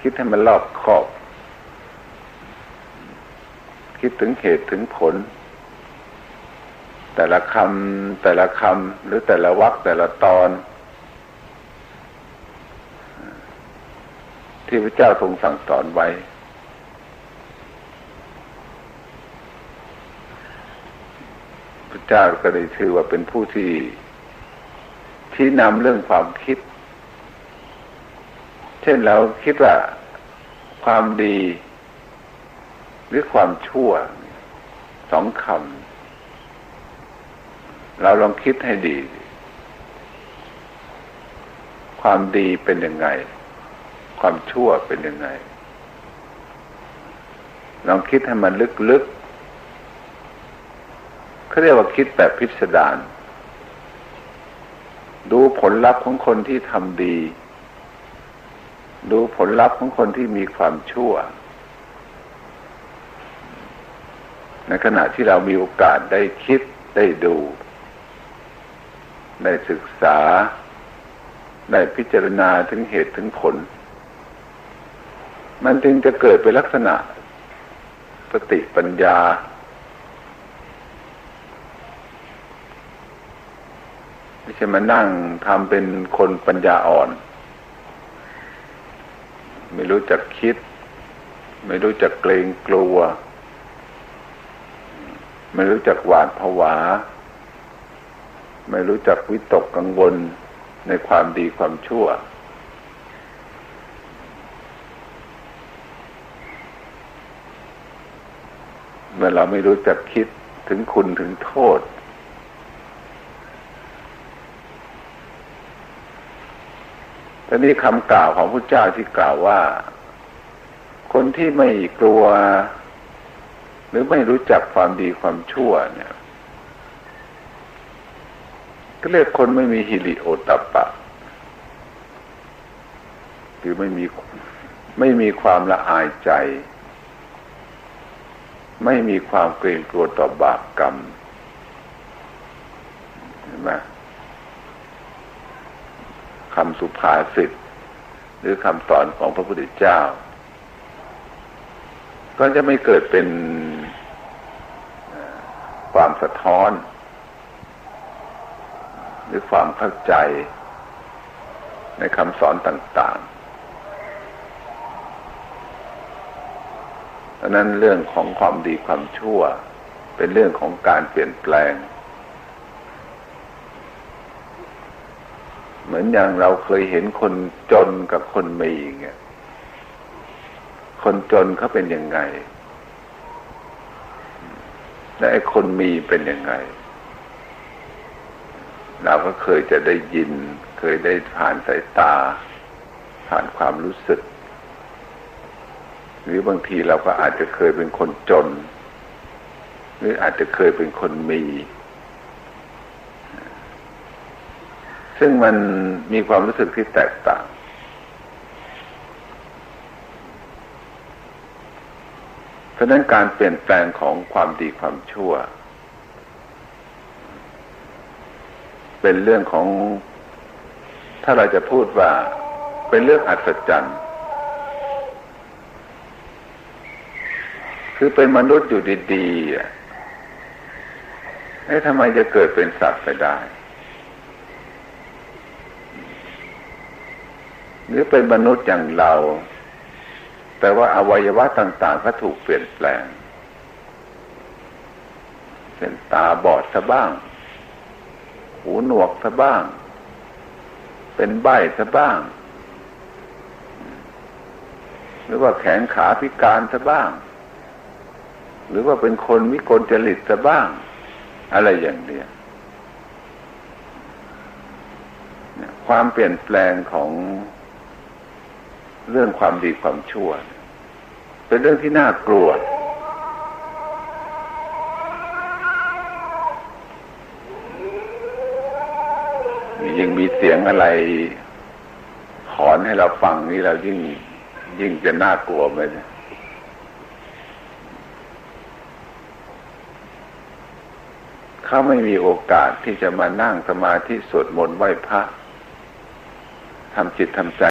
คิดให้มันรอบคอบ คิดถึงเหตุถึงผล แต่ละคำแต่ละคำหรือแต่ละวรรคแต่ละตอน ที่พระเจ้าทรงสั่งสอนไว้พระเจ้าก็ได้ถือว่าเป็นผู้ที่ที่นำเรื่องความคิด เช่นเราคิดว่าความดี หรือความชั่วสองคำเราลองคิดให้ดี ความดีเป็นยังไง ความชั่วเป็นยังไง ลองคิดให้มันลึกๆเขาเรียกว่าคิดแบบพิสดารดูผลลัพธ์ของคนที่ทำดี ดูผลลัพธ์ของคนที่มีความชั่ว ในขณะที่เรามีโอกาสได้คิดได้ดู ได้ศึกษา ได้พิจารณาถึงเหตุถึงผล มันจึงจะเกิดเป็นลักษณะสติปัญญา ไม่ใช่มานั่งทำเป็นคนปัญญาอ่อน ไม่รู้จักคิด ไม่รู้จักเกรงกลัว ไม่รู้จักหวาดผวา ไม่รู้จักวิตกกังวลในความดีความชั่ว เมื่อเราไม่รู้จักคิดถึงคุณถึงโทษ ทีนี้คำกล่าวของพระเจ้าที่กล่าวว่า คนที่ไม่กลัว หรือไม่รู้จักความดีความชั่วเนี่ย ก็เรียกคนไม่มีฮิริโอตปปะ คือไม่มีไม่มีความละอายใจ ไม่มีความเกรงกลัวต่อบาปกรรมเห็นไหม คำสุภาษิตหรือคำสอนของพระพุทธเจ้า ก็จะไม่เกิดเป็นความสะท้อน หรือความเข้าใจในคำสอนต่างๆดังนั้นเรื่องของความดีความชั่ว เป็นเรื่องของการเปลี่ยนแปลง เหมือนอย่างเราเคยเห็นคนจนกับคนมีเงี้ยคนจนเขาเป็นยังไง และไอ้คนมีเป็นยังไง เราก็เคยจะได้ยิน เคยได้ผ่านสายตา ผ่านความรู้สึก หรือบางทีเราก็อาจจะเคยเป็นคนจน หรืออาจจะเคยเป็นคนมี ซึ่งมันมีความรู้สึกที่แตกต่าง เพราะนั้นการเปลี่ยนแปลงของความดีความชั่ว เป็นเรื่องของ ถ้าเราจะพูดว่าเป็นเรื่องอัศจรรย์ คือเป็นมนุษย์อยู่ดีๆอะเอ๊ะทำไมจะเกิดเป็นสัตว์ไปได้ หรือเป็นมนุษย์อย่างเรา แต่ว่าอวัยวะต่าง ๆ ก็ถูกเปลี่ยนแปลงเช่นตาบอดซะบ้าง หูหนวกซะบ้าง เป็นใบซะบ้าง หรือว่าแขนขาพิการซะบ้าง หรือว่าเป็นคนวิกลจริตซะบ้าง อะไรอย่างเนี้ยความเปลี่ยนแปลงของ เรื่องความดีความชั่ว เป็นเรื่องที่น่ากลัวยิ่งมีเสียงอะไรหอนให้เราฟังนี่เรายิ่งยิ่งจะน่ากลัวไปเนี่ยเขาไม่มีโอกาสที่จะมานั่งสมาธิสวดมนต์ไหว้พระทำจิตทำใจ